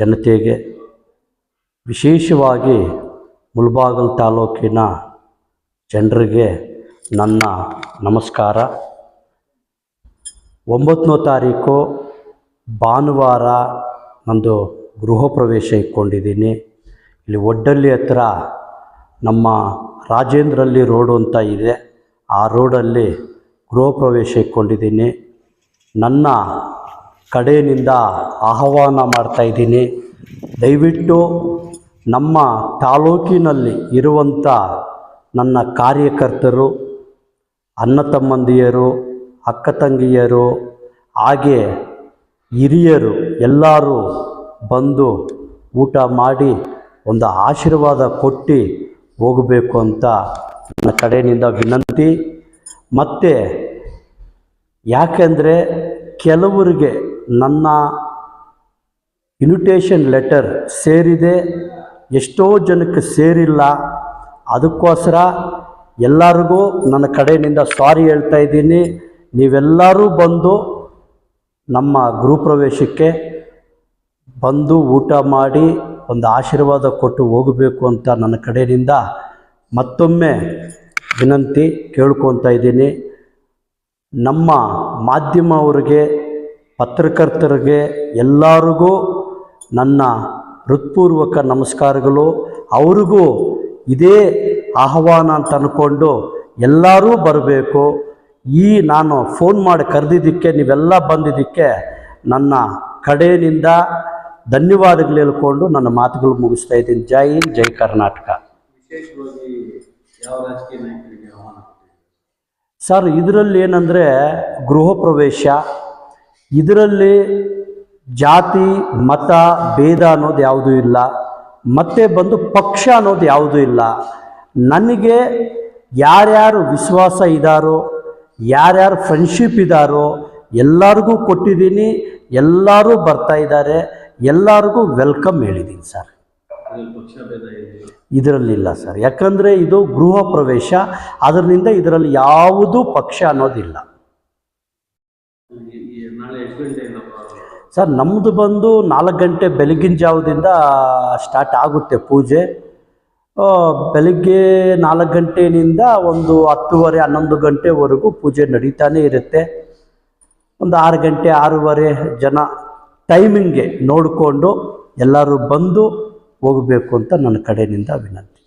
ಜನತೆಗೆ ವಿಶೇಷವಾಗಿ ಮುಲ್ಬಾಗಲ್ ತಾಲೂಕಿನ ಜನರಿಗೆ ನನ್ನ ನಮಸ್ಕಾರ. ಒಂಬತ್ತನೇ ತಾರೀಕು ಭಾನುವಾರ ನಂದು ಗೃಹ ಪ್ರವೇಶ ಇಟ್ಕೊಂಡಿದ್ದೀನಿ. ಇಲ್ಲಿ ಒಡ್ಡಲ್ಲಿ ಹತ್ರ ನಮ್ಮ ರಾಜೇಂದ್ರಲ್ಲಿ ರೋಡು ಅಂತ ಇದೆ. ಆ ರೋಡಲ್ಲಿ ಗೃಹ ಪ್ರವೇಶ ಇಟ್ಕೊಂಡಿದ್ದೀನಿ. ನನ್ನ ಕಡೆಯಿಂದ ಆಹ್ವಾನ ಮಾಡ್ತಾಯಿದ್ದೀನಿ ದಯವಿಟ್ಟು ನಮ್ಮ ತಾಲೂಕಿನಲ್ಲಿ ಇರುವಂಥ ನನ್ನ ಕಾರ್ಯಕರ್ತರು, ಅಣ್ಣ ತಮ್ಮಂದಿಯರು, ಅಕ್ಕ ತಂಗಿಯರು, ಹಾಗೆ ಹಿರಿಯರು ಎಲ್ಲರೂ ಬಂದು ಊಟ ಮಾಡಿ ಒಂದು ಆಶೀರ್ವಾದ ಕೊಟ್ಟು ಹೋಗಬೇಕು ಅಂತ ನನ್ನ ಕಡೆಯಿಂದ ವಿನಂತಿ. ಮತ್ತು ಯಾಕೆಂದರೆ ಕೆಲವರಿಗೆ ನನ್ನ ಇನ್ವಿಟೇಷನ್ ಲೆಟರ್ ಸೇರಿದೆ. ಎಷ್ಟೋ ಜನಕ್ಕೆ ಸೇರಿಲ್ಲ. ಅದಕ್ಕೋಸ್ಕರ ಎಲ್ಲರಿಗೂ ನನ್ನ ಕಡೆಯಿಂದ ಸಾರಿ ಹೇಳ್ತಾ ಇದ್ದೀನಿ. ನೀವೆಲ್ಲರೂ ಬಂದು ನಮ್ಮ ಗೃಹಪ್ರವೇಶಕ್ಕೆ ಬಂದು ಊಟ ಮಾಡಿ ಒಂದು ಆಶೀರ್ವಾದ ಕೊಟ್ಟು ಹೋಗಬೇಕು ಅಂತ ನನ್ನ ಕಡೆಯಿಂದ ಮತ್ತೊಮ್ಮೆ ವಿನಂತಿ ಕೇಳ್ಕೊತಾ ಇದ್ದೀನಿ. ನಮ್ಮ ಮಾಧ್ಯಮ ಅವರಿಗೆ ಪತ್ರಕರ್ತರಿಗೆ ಎಲ್ಲರಿಗೂ ನನ್ನ ಹೃತ್ಪೂರ್ವಕ ನಮಸ್ಕಾರಗಳು. ಅವ್ರಿಗೂ ಇದೇ ಆಹ್ವಾನ ಅಂತ ಅಂದ್ಕೊಂಡು ಎಲ್ಲರೂ ಬರಬೇಕು. ಈ ನಾನು ಫೋನ್ ಮಾಡಿ ಕರೆದಿದ್ದಕ್ಕೆ ನೀವೆಲ್ಲ ಬಂದಿದ್ದಕ್ಕೆ ನನ್ನ ಕಡೆಯಿಂದ ಧನ್ಯವಾದಗಳು ಹೇಳ್ಕೊಂಡು ನನ್ನ ಮಾತುಗಳು ಮುಗಿಸ್ತಾ ಇದ್ದೀನಿ. ಜೈ ಹಿಂದ್ ಜೈ ಕರ್ನಾಟಕ. ಸರ್ ಇದರಲ್ಲಿ ಏನಂದರೆ ಗೃಹ ಪ್ರವೇಶ ಇದರಲ್ಲಿ ಜಾತಿ, ಮತ, ಭೇದ ಅನ್ನೋದು ಯಾವುದೂ ಇಲ್ಲ. ಮತ್ತೆ ಬಂದು ಪಕ್ಷ ಅನ್ನೋದು ಯಾವುದೂ ಇಲ್ಲ. ನನಗೆ ಯಾರ್ಯಾರು ವಿಶ್ವಾಸ ಇದ್ದಾರೋ ಯಾರ್ಯಾರು ಫ್ರೆಂಡ್ಶಿಪ್ ಇದ್ದಾರೋ ಎಲ್ಲರಿಗೂ ಕೊಟ್ಟಿದ್ದೀನಿ, ಎಲ್ಲರೂ ಬರ್ತಾ ಇದ್ದಾರೆ, ಎಲ್ಲರಿಗೂ ವೆಲ್ಕಮ್ ಹೇಳಿದ್ದೀನಿ ಸರ್. ಇದರಲ್ಲಿಲ್ಲ ಸರ್. ಯಾಕಂದರೆ ಇದು ಗೃಹ ಪ್ರವೇಶ, ಅದರಿಂದ ಇದರಲ್ಲಿ ಯಾವುದೂ ಪಕ್ಷ ಅನ್ನೋದಿಲ್ಲ. ಸರ್ ನಮ್ಮದು ಬಂದು ನಾಲ್ಕು ಗಂಟೆ ಬೆಳಗಿನ ಜಾವದಿಂದ ಸ್ಟಾರ್ಟ್ ಆಗುತ್ತೆ ಪೂಜೆ. ಬೆಳಿಗ್ಗೆ ನಾಲ್ಕು ಗಂಟೆಯಿಂದ ಒಂದು ಹತ್ತುವರೆ, ಹನ್ನೊಂದು ಗಂಟೆವರೆಗೂ ಪೂಜೆ ನಡೀತಾನೆ ಇರುತ್ತೆ. ಒಂದು ಆರು ಗಂಟೆ, ಆರೂವರೆ ಜನ ಟೈಮಿಂಗ್ಗೆ ನೋಡಿಕೊಂಡು ಎಲ್ಲರೂ ಬಂದು ಹೋಗಬೇಕು ಅಂತ ನನ್ನ ಕಡೆಯಿಂದ ವಿನಂತಿ.